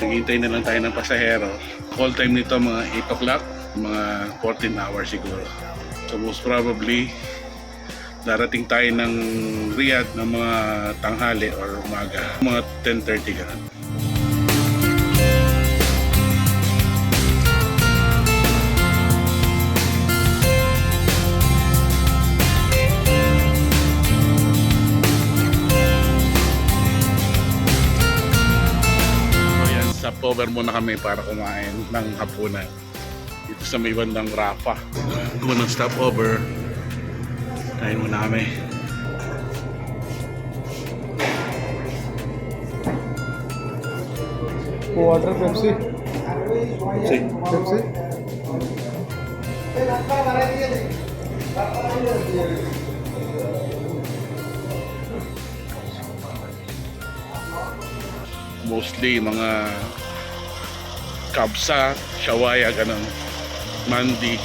Hintay na lang tayo ng pasahero. Call time nito mga 8 o'clock, mga 14 hours siguro. So most probably, darating tayo ng Riyadh ng mga tanghali or umaga, mga 10.30 ganun. Yan, stopover muna kami para kumain ng hapunan. Dito sa may bandang Rafa. Unang stopover. Kain muna kami. Water, Pepsi. Kasi Pepsi. mostly mga kabsa, shawaya, ganun. Mandi.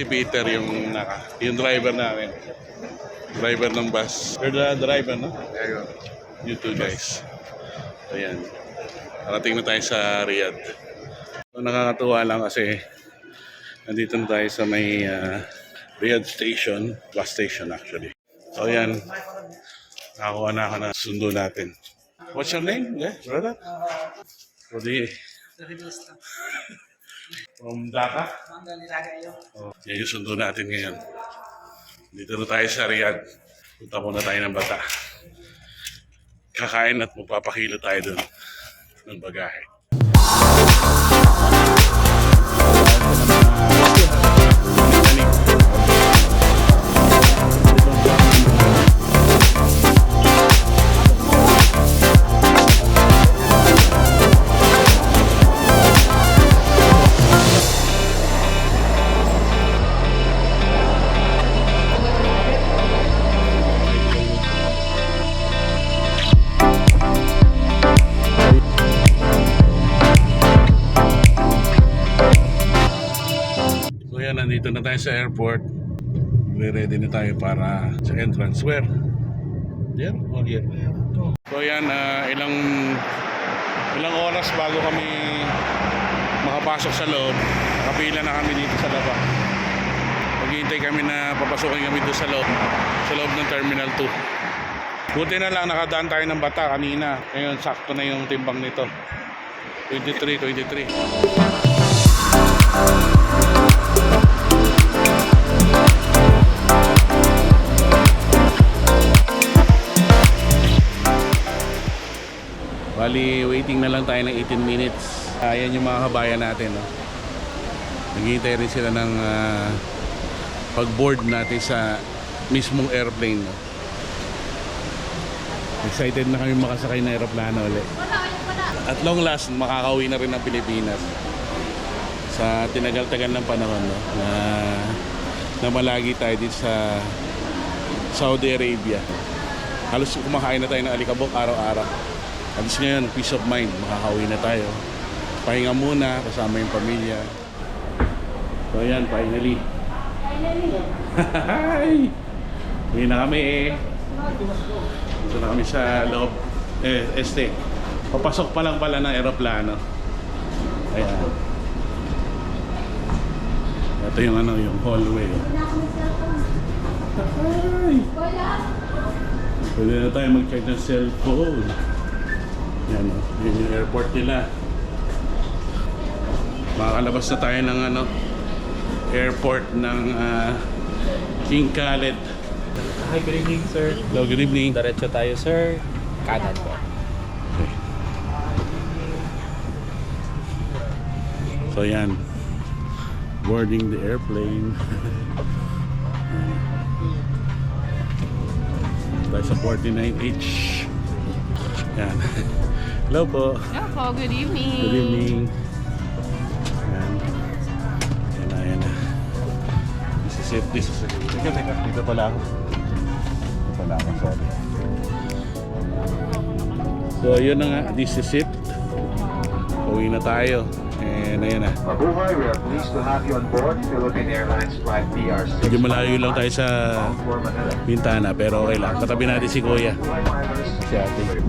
Si Peter yung naka, yung driver namin. Driver ng bus. You're the driver, no? You two guys. Ayan. Parating na tayo sa Riyadh. So, nakakatuwa lang kasi nandito na tayo sa may ah, Riyadh Station, bus station actually. So ayan, nakakuha na ako na sundo natin. What's your name? Yeah, brother? Rudy. From Dhaka? Oh, yan yung sundo natin ngayon. Dito na tayo sa Riyadh. Punta muna tayo ng bata. Kakain at magpapakilo tayo doon ng bagahe. Nandito na tayo sa airport. Ready na tayo para sa entrance. Where? There or here? So yan, ah, ilang ilang oras bago kami makapasok sa loob. Nakapila na kami dito sa labas. Maghihintay kami na papasukin kami doon sa loob. Sa loob ng Terminal 2. Buti na lang nakadaan tayo ng bata kanina. Ngayon, sakto na yung timbang nito. 23, 23. Lang tayo ng 18 minutes. Ayan yung mga kabayan natin. No? Naghihintay rin sila ng ah, pag-board natin sa mismong airplane. No? Excited na kami makasakay na aeroplano ulit. At long last, makakauwi na rin ng Pilipinas. Sa tinagal-tagal ng panahon no? na, na malagi tayo dito sa Saudi Arabia. Halos kumakain na tayo ng alikabok araw-araw. At least ngayon, peace of mind, makakauwi na tayo. Pahinga muna, kasama yung pamilya. So yan, finally. Hi! Uwi na kami eh. Dito na kami sa loob. Eh, este. Papasok pa lang pala ng aeroplano. Ayan. Ito yung ano, yung hallway. Hi! Pwede na tayo mag-check ng cellphone. Yan, oh. yun yung airport nila. Makakalabas na tayo ng ano, airport ng ah, King Khaled. Hi, good evening, sir. Hello, good evening. Diretso tayo, sir. Kanan po. Okay. So yan. Boarding the airplane. Tayo sa 49H. Yan. Hello po. Hello, good evening. Good evening. Yan. Yan na. This is it, this is it. Teka, teka. Dito pala ako. Dito pala ako, sorry. So, yun na nga. This is it. Uwi na tayo. And ayan na. Mabuhay, we are pleased to have you on board Philippine Airlines Flight PR6. Medyo malayo lang tayo sa bintana pero okay lang. Katabi natin si Kuya. Si ate.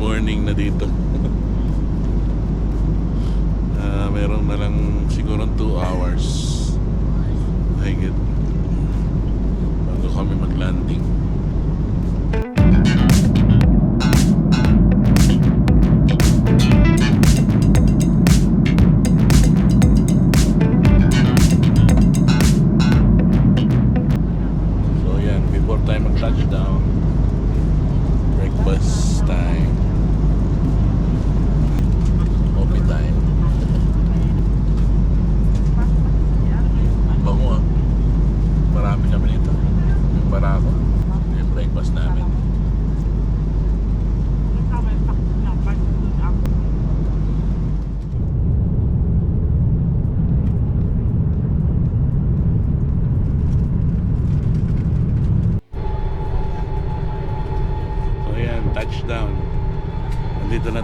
Morning na dito. Ah, meron na lang siguro 2 hours. Higit. Bago kami mag-landing.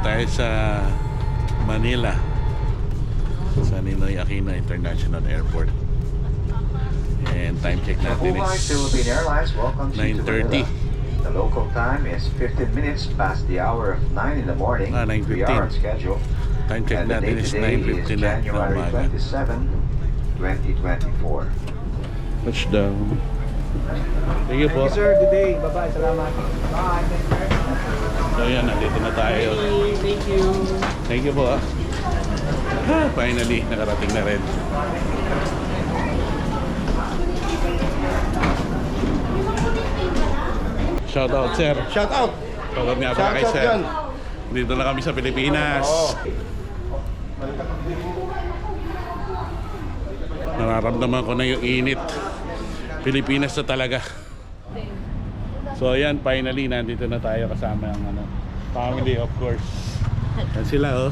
Tayo sa Manila. Sa Ninoy Aquino International Airport. And time check natin is Philippine Airlines welcomes you to 9:30. Manila. The local time is 15 minutes past the hour of 9 in the morning. Ah, We 9:15. are on schedule. time check and the natin date is today is 9.59 na January umaga. 27, 2024. Touchdown. Thank you po. sir. Good day. Bye-bye. Salamat. Bye. So yan, nandito na tayo. Thank you. Thank you po ah. Ah, Finally, nakarating na rin. Shout out, sir. Shout out! Shout out nga pala kay sir. yan. Dito na kami sa Pilipinas. Nararamdaman ko na yung init. Pilipinas na talaga. So ayan, finally, nandito na tayo kasama ang ano, family of course. Yan sila oh.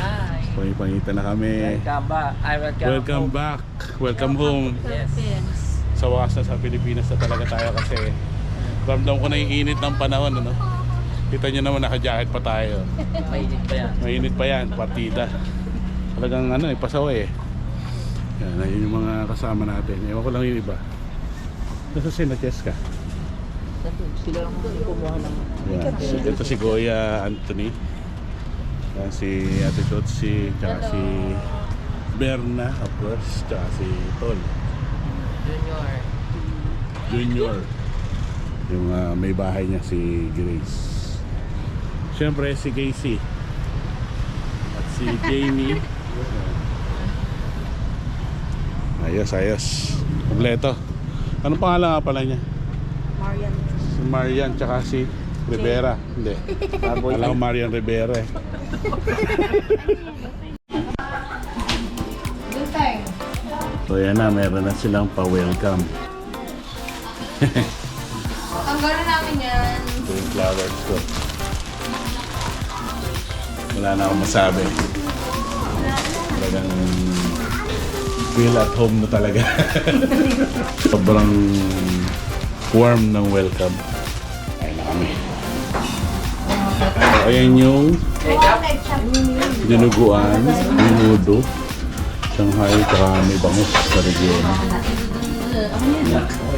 Hi. Pangipangita na kami. Welcome back. I welcome, Welcome back. Welcome home. Philippines. Sa wakas na sa Pilipinas na talaga tayo kasi ramdam ko na yung init ng panahon. Ano? Kita nyo naman naka-jacket pa tayo. Mainit pa yan. Mainit pa yan, partida. Talagang ano eh, pasaway eh. Yan, ayun yung mga kasama natin. Ewan ko lang yung iba. Nasa si na Cheska? Sila lang kumuha ng... Yan. So, ito si Goya Anthony. Yan, si Ate Chotsi, tsaka si Berna, of course, tsaka si Tol. Junior. Junior. Yung ah, may bahay niya si Grace. Siyempre si Casey. At si Jamie. ayos, ayos. Kompleto. Anong pangalan nga pala niya? Marian. Marian tsaka si Rivera. Hindi. Alam ko Marian Rivera eh. So yan na, meron na silang pa-welcome. Tanggalin namin yan. Ito yung flowers ko. Wala na akong masabi. Talagang feel at home na talaga. Sobrang warm ng welcome. Kami. So, ayan yung dinuguan, minudo, Shanghai, may bangus sa region. Yan.